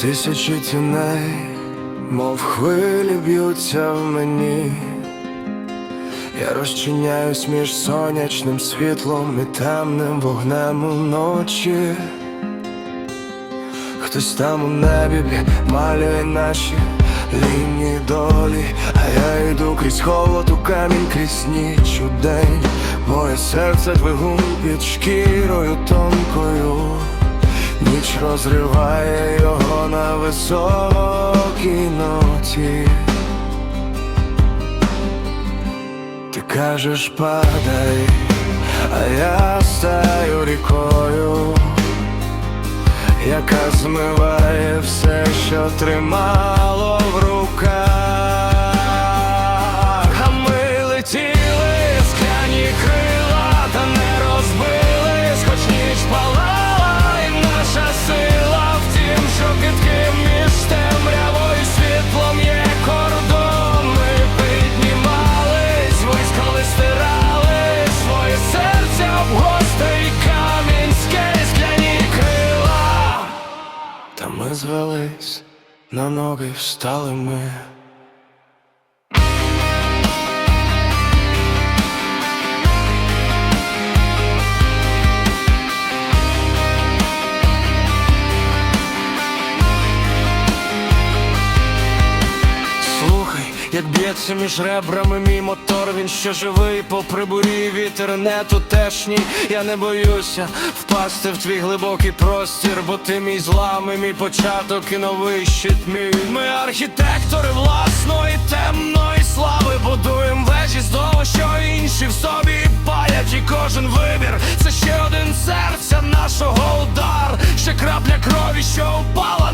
Тисячі тіней, мов хвилі б'ються в мені. Я розчиняюсь між сонячним світлом і темним вогнем уночі. Хтось там у небі малює наші лінії долі, а я йду крізь холод у камінь, крізь ніч у день. Моє серце двигун під шкірою тонкою. Ніч розриває його на високій ноті. Ти кажеш, падай, а я стаю рікою, яка змиває все, що тримало звелись, на ноги встали ми. Як б'ється між ребрами мій мотор, він ще живий, попри бурі вітер не тутешній. Я не боюся впасти в твій глибокий простір, бо ти мій злам і мій початок і новий щит мій. Ми архітектори власної темної слави, будуємо вежі з того, що інші в собі палять, і кожен вибір це ще один серця нашого удар, ще крапля крові, що впала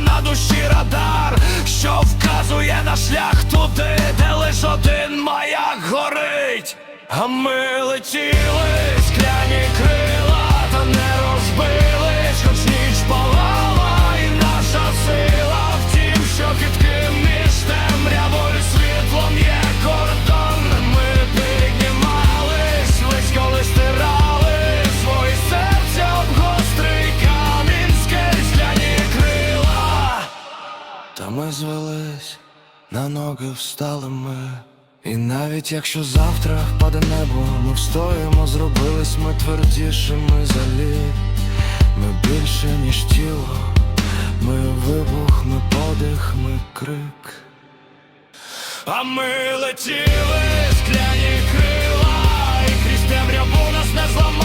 горить. А ми летіли, скляні крила, та не розбились, хоч ніч палала, і наша сила в тім, що китким між темрявою світлом є кордон. Ми піднімались, вись коли стирали свої серця об камінь, скляні крила. Та ми звелись, на ноги встали ми. І навіть якщо завтра впаде небо, ми встоїмо, зробились ми твердішими за лід. Ми більше, ніж тіло, ми вибух, ми подих, ми крик. А ми летіли, скляні крила, і крізь темряву нас не зламали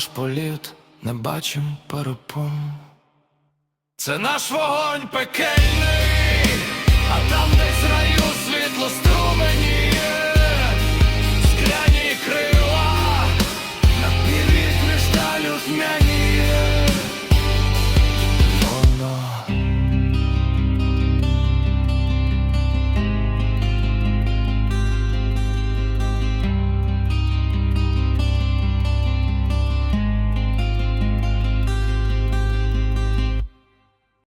наш політ, не бачим перепон. Це наш вогонь пекельний,